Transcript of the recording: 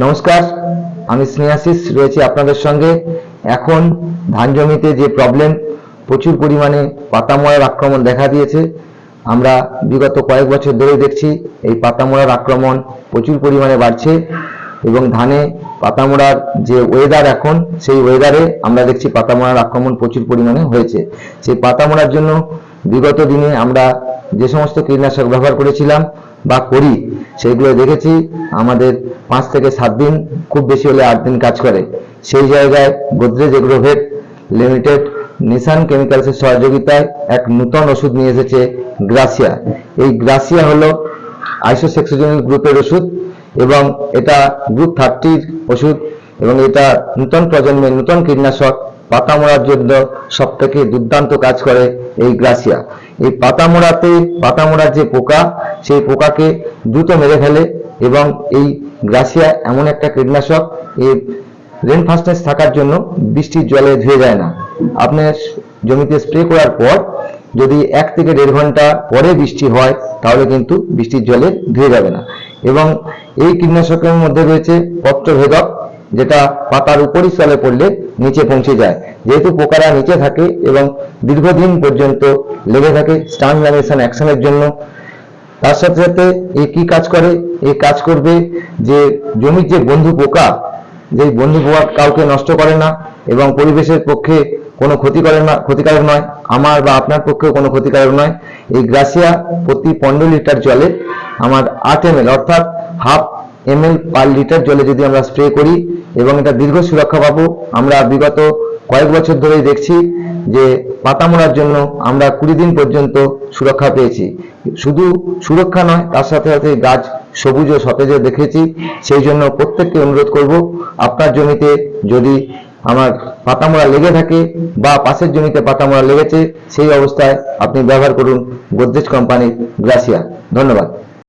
নমস্কার, আমি স্নেহাশিস, রয়েছি আপনাদের সঙ্গে। এখন ধান জমিতে যে প্রবলেম প্রচুর পরিমাণে পাতামোড়ার আক্রমণ দেখা দিয়েছে। আমরা বিগত কয়েক বছর ধরে দেখছি, এই পাতামোড়ার আক্রমণ প্রচুর পরিমাণে বাড়ছে এবং ধানে পাতামোড়ার যে ওয়েদার এখন, সেই ওয়েদারে আমরা দেখছি পাতামোড়ার আক্রমণ প্রচুর পরিমাণে হয়েছে। সেই পাতামোড়ার জন্য বিগত দিনে আমরা যে সমস্ত কীটনাশক ব্যবহার করেছিলাম বা করি, সেগুলো দেখেছি। আমাদের পাঁচ থেকে সাত দিন, খুব বেশি হলে আট দিন কাজ করে। সেই জায়গায় গোদরেজ এগ্রোভেট লিমিটেড নিশান কেমিক্যালসের সহযোগিতায় এক নূতন ওষুধ নিয়ে এসেছে গ্রাসিয়া। এই গ্রাসিয়া হলো আইসোসেক্সোজেনিক গ্রুপের ওষুধ এবং এটা গ্রুপ থার্টির ওষুধ এবং এটা নূতন প্রজন্মের নূতন কীটনাশক পাতা মোড়ার জন্য সব থেকে দুর্দান্ত কাজ করে এই গ্রাসিয়া। এই পাতা মোড়াতে পাতা মোড়ার যে পোকা, সেই পোকাকে দ্রুত মেরে ফেলে এবং এই গ্রাসিয়া এমন একটা কীটনাশক এই রেন ফাস্টেন্স থাকার জন্য বৃষ্টির জলে ধুয়ে যায় না। আপনার জমিতে স্প্রে করার পর যদি এক থেকে দেড় ঘণ্টা পরে বৃষ্টি হয়, তাহলে কিন্তু বৃষ্টির জলে ধুয়ে যাবে না। এবং এই কীটনাশকের মধ্যে রয়েছে পত্রভেদক যেটা পাতার উপরই স্থলে পড়লে নিচে পৌঁছে যায়। যেহেতু পোকারা নিচে থাকে এবং দীর্ঘদিন পর্যন্ত লেগে থাকে স্টান ল্যামিনেশন অ্যাকশনের জন্য, তার সাথে সাথে এ কি কাজ করে? এ কাজ করবে যে জমির যে বন্ধু পোকা যে বন্ধু পোকা কাউকে নষ্ট করে না এবং পরিবেশের পক্ষে কোনো ক্ষতি করে না, ক্ষতিকারক নয়, আমার বা আপনার পক্ষেও কোনো ক্ষতিকারক নয়। এই গ্রাসিয়া প্রতি পনেরো লিটার জলে আমার আট এম অর্থাৎ half M L per litre জলে যদি আমরা স্প্রে করি এবং এটা দীর্ঘ সুরক্ষা পাবো, আমরা বিগত কয়েক বছর ধরেই দেখছি যে পাতা মোড়ার জন্য আমরা কুড়ি দিন পর্যন্ত সুরক্ষা পেয়েছি। শুধু সুরক্ষা নয়, তার সাথে সাথে গাছ সবুজ ও সতেজও দেখেছি। সেই জন্য প্রত্যেককে অনুরোধ করব, আপনার জমিতে যদি আমার পাতামোড়া লেগে থাকে বা পাশের জমিতে পাতামোড়া লেগেছে, সেই অবস্থায় আপনি ব্যবহার করুন গোদরেজ কোম্পানির গ্রাসিয়া। ধন্যবাদ।